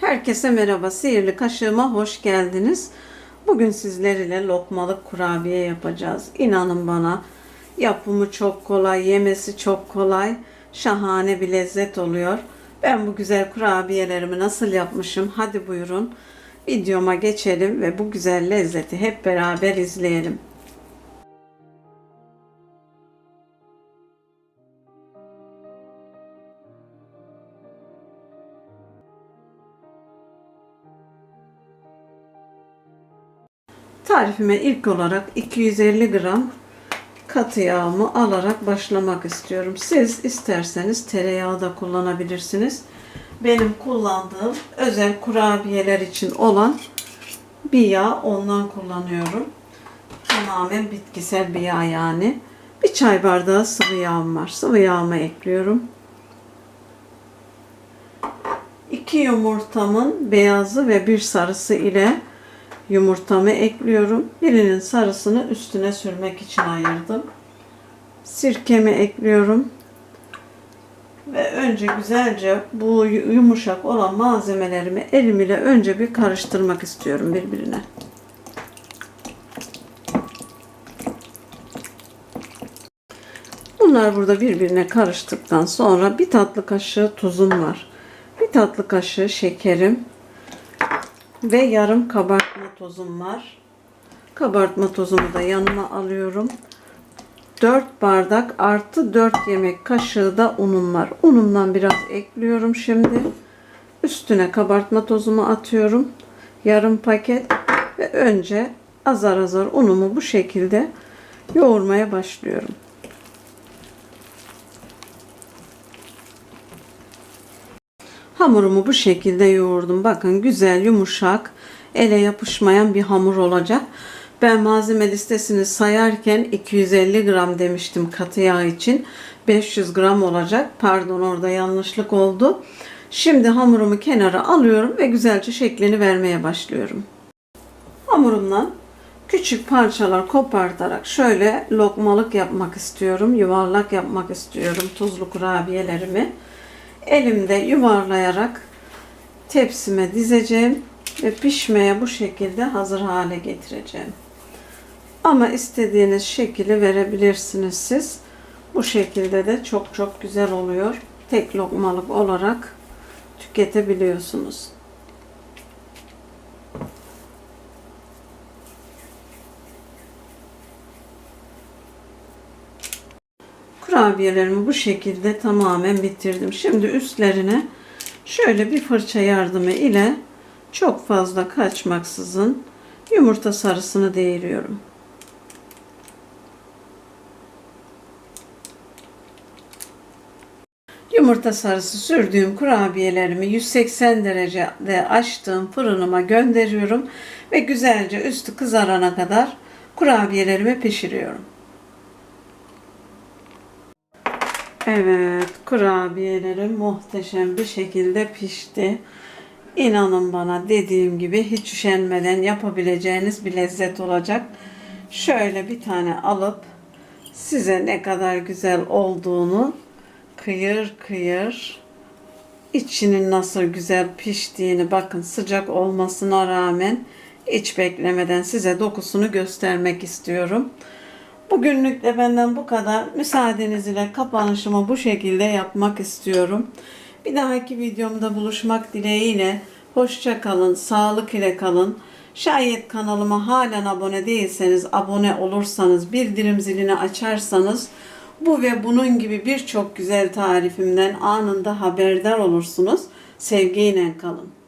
Herkese merhaba. Sihirli kaşığıma hoş geldiniz. Bugün sizlerle lokmalık kurabiye yapacağız. İnanın bana yapımı çok kolay, yemesi çok kolay. Şahane bir lezzet oluyor. Ben bu güzel kurabiyelerimi nasıl yapmışım? Hadi buyurun. Videoma geçelim ve bu güzel lezzeti hep beraber izleyelim. Tarifime ilk olarak 250 gram katı yağımı alarak başlamak istiyorum. Siz isterseniz tereyağı da kullanabilirsiniz. Benim kullandığım özel kurabiyeler için olan bir yağ ondan kullanıyorum. Tamamen bitkisel bir yağ yani. Bir çay bardağı sıvı yağım var. Sıvı yağımı ekliyorum. 2 yumurtamın beyazı ve bir sarısı ile yumurtamı ekliyorum. Birinin sarısını üstüne sürmek için ayırdım. Sirkemi ekliyorum. Ve önce güzelce bu yumuşak olan malzemelerimi elim ile önce bir karıştırmak istiyorum birbirine. Bunlar burada birbirine karıştıktan sonra bir tatlı kaşığı tuzum var. Bir tatlı kaşığı şekerim ve yarım kabartma tozum var. Kabartma tozumu da yanıma alıyorum. 4 bardak artı 4 yemek kaşığı da unum var. Unumdan biraz ekliyorum şimdi. Üstüne kabartma tozumu atıyorum. Yarım paket ve önce azar azar unumu bu şekilde yoğurmaya başlıyorum. Hamurumu bu şekilde yoğurdum. Bakın güzel yumuşak ele yapışmayan bir hamur olacak. Ben malzeme listesini sayarken 250 gram demiştim katı yağ için. 500 gram olacak. Pardon orada yanlışlık oldu. Şimdi hamurumu kenara alıyorum ve güzelce şeklini vermeye başlıyorum. Hamurumdan küçük parçalar kopartarak şöyle lokmalık yapmak istiyorum. Yuvarlak yapmak istiyorum tuzlu kurabiyelerimi. Elimde yuvarlayarak tepsime dizeceğim ve pişmeye bu şekilde hazır hale getireceğim. Ama istediğiniz şekli verebilirsiniz siz. Bu şekilde de çok çok güzel oluyor. Tek lokmalık olarak tüketebiliyorsunuz. Kurabiyelerimi bu şekilde tamamen bitirdim. Şimdi üstlerine şöyle bir fırça yardımı ile çok fazla kaçmaksızın yumurta sarısını değiriyorum. Yumurta sarısı sürdüğüm kurabiyelerimi 180 derecede açtığım fırınıma gönderiyorum ve güzelce üstü kızarana kadar kurabiyelerimi pişiriyorum. Evet, kurabiyelerim muhteşem bir şekilde pişti. İnanın bana dediğim gibi hiç üşenmeden yapabileceğiniz bir lezzet olacak. Şöyle bir tane alıp size ne kadar güzel olduğunu kıyır kıyır içinin nasıl güzel piştiğini bakın sıcak olmasına rağmen hiç beklemeden size dokusunu göstermek istiyorum. Bugünlük de benden bu kadar. Müsaadeniz ile kapanışımı bu şekilde yapmak istiyorum. Bir dahaki videomda buluşmak dileğiyle hoşça kalın, sağlık ile kalın. Şayet kanalıma halen abone değilseniz, abone olursanız, bildirim zilini açarsanız bu ve bunun gibi birçok güzel tarifimden anında haberdar olursunuz. Sevgiyle kalın.